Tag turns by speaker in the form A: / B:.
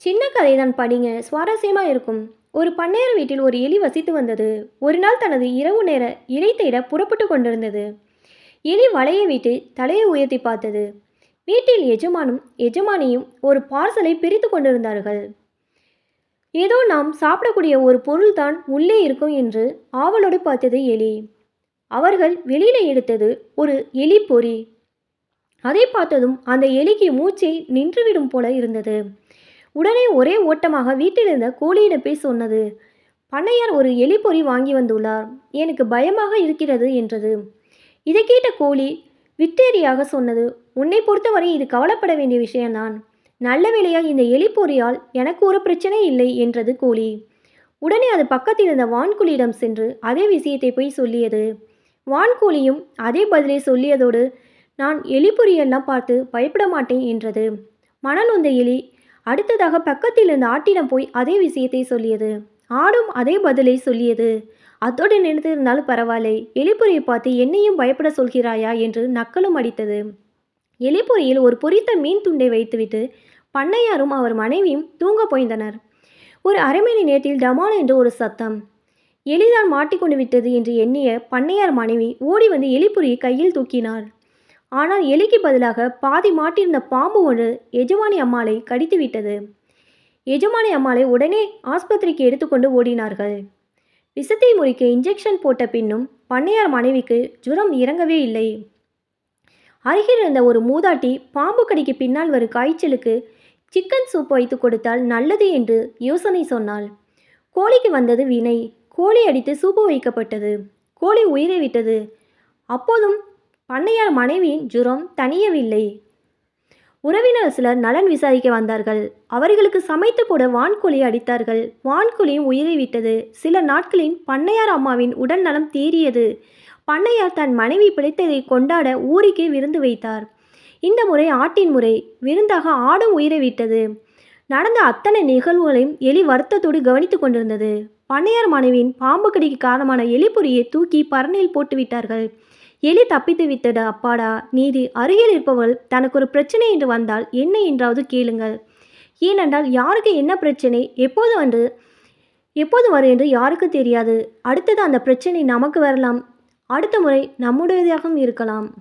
A: சின்ன கதை தான் படிங்க. சுவாரஸ்யமாக இருக்கும். ஒரு பண்ணையார் வீட்டில் ஒரு எலி வசித்து வந்தது. ஒரு நாள் தனது இரவு நேர இறை தேட புறப்பட்டு கொண்டிருந்தது. எலி வலையை வீட்டு தலையை உயர்த்தி பார்த்தது. வீட்டில் எஜமானும் எஜமானியும் ஒரு பார்சலை பிரித்து கொண்டிருந்தார்கள். ஏதோ நாம் சாப்பிடக்கூடிய ஒரு பொருள்தான் உள்ளே இருக்கும் என்று ஆவலோடு பார்த்தது எலி. அவர்கள் வெளியில் எடுத்தது ஒரு எலி பொறி. அதை பார்த்ததும் அந்த எலிக்கு மூச்சை நின்றுவிடும் போல இருந்தது. உடனே ஒரே ஓட்டமாக வீட்டிலிருந்த கோழியிடம் போய் சொன்னது பண்ணையார் ஒரு எலிப்பொறி வாங்கி வந்துள்ளார். எனக்கு பயமாக இருக்கிறது என்றது. இதை கேட்ட கோழி விட்டேரியாக சொன்னது உன்னை பொறுத்தவரை இது கவலைப்பட வேண்டிய விஷயம்தான். நல்ல வேளையாக இந்த எலிப்பொறியால் எனக்கு ஒரு பிரச்சனை இல்லை என்றது கோழி. உடனே அது பக்கத்தில் இருந்த வான்குழியிடம் சென்று அதே விஷயத்தை போய் சொல்லியது. வான்கோழியும் அதே பதிலை சொல்லியதோடு நான் எலிப்பொறியெல்லாம் பார்த்து பயப்பட மாட்டேன் என்றது. மணல் எலி அடுத்ததாக பக்கத்தில் இருந்த ஆட்டிடம் போய் அதே விஷயத்தை சொல்லியது. ஆடும் அதே பதிலை சொல்லியது. அத்தோடு நினைத்திருந்தாலும் பரவாயில்லை. எலிப்புரியை பார்த்து என்னையும் பயப்பட சொல்கிறாயா? என்று நக்கலும் அடித்தது. எலிப்புரியில் ஒரு பொரித்த மீன் துண்டை வைத்துவிட்டு பண்ணையாரும் அவர் மனைவியும் தூங்க போய்ந்தனர். ஒரு அரை மணி நேரத்தில் டமால் என்று ஒரு சத்தம். எளிதான் மாட்டிக்கொண்டு விட்டது என்று எண்ணிய பண்ணையார் மனைவி ஓடி வந்து எலிப்புரியை கையில் தூக்கினார் ஆனால் எலிக்கு பதிலாக பாதி மாட்டிருந்த பாம்பு ஒன்று எஜமானி அம்மாளை கடித்து விட்டது. எஜமானி அம்மாளை உடனே ஆஸ்பத்திரிக்கு எடுத்துக்கொண்டு ஓடினார்கள். விஷத்தை முறிக்க இன்ஜெக்ஷன் போட்ட பின்னும் பண்ணையார் மனைவிக்கு ஜுரம் இறங்கவே இல்லை. அருகில் இருந்த ஒரு மூதாட்டி பாம்பு கடிக்கு பின்னால் வரும் காய்ச்சலுக்கு சிக்கன் சூப் வைத்து கொடுத்தால் நல்லது என்று யோசனை சொன்னாள். கோழிக்கு வந்தது வினை. கோழி அடித்து சூப்பு வைக்கப்பட்டது. கோழி உயிரை விட்டது. அப்போதும் பண்ணையார் மனைவியின் ஜுரம் தணியவில்லை. உறவினர் சிலர் நலன் விசாரிக்க வந்தார்கள். அவர்களுக்கு சமைத்து போட வான்கோழி அடித்தார்கள். வான்கோழியும் உயிரை விட்டது. சில நாட்களின் பண்ணையார் அம்மாவின் உடல் நலம் தீரியது பண்ணையார் தன் மனைவி பிழைத்ததை கொண்டாட ஊருக்கே விருந்து வைத்தார். இந்த முறை ஆட்டின் முறை. விருந்தாக ஆடும் உயிரை விட்டது. நடந்த அத்தனை நிகழ்வுகளையும் எலி வருத்தத்தோடு கவனித்து கொண்டிருந்தது. பண்ணையார் மனைவியின் பாம்பு கடிக்கு காரணமான எலிப்பொறியை தூக்கி பரணியில் போட்டுவிட்டார்கள். எலி தப்பித்து விட்டட அப்பாடா. நீதி அருகில் இருப்பவள் தனக்கு ஒரு பிரச்சனை என்று வந்தால் என்ன என்றாவது கேளுங்கள். ஏனென்றால் யாருக்கு என்ன பிரச்சனை? எப்போது வந்து எப்போது வரும் என்று யாருக்கு தெரியாது. அடுத்தது அந்த பிரச்சனை நமக்கு வரலாம். அடுத்த முறை நம்முடையதாகவும் இருக்கலாம்.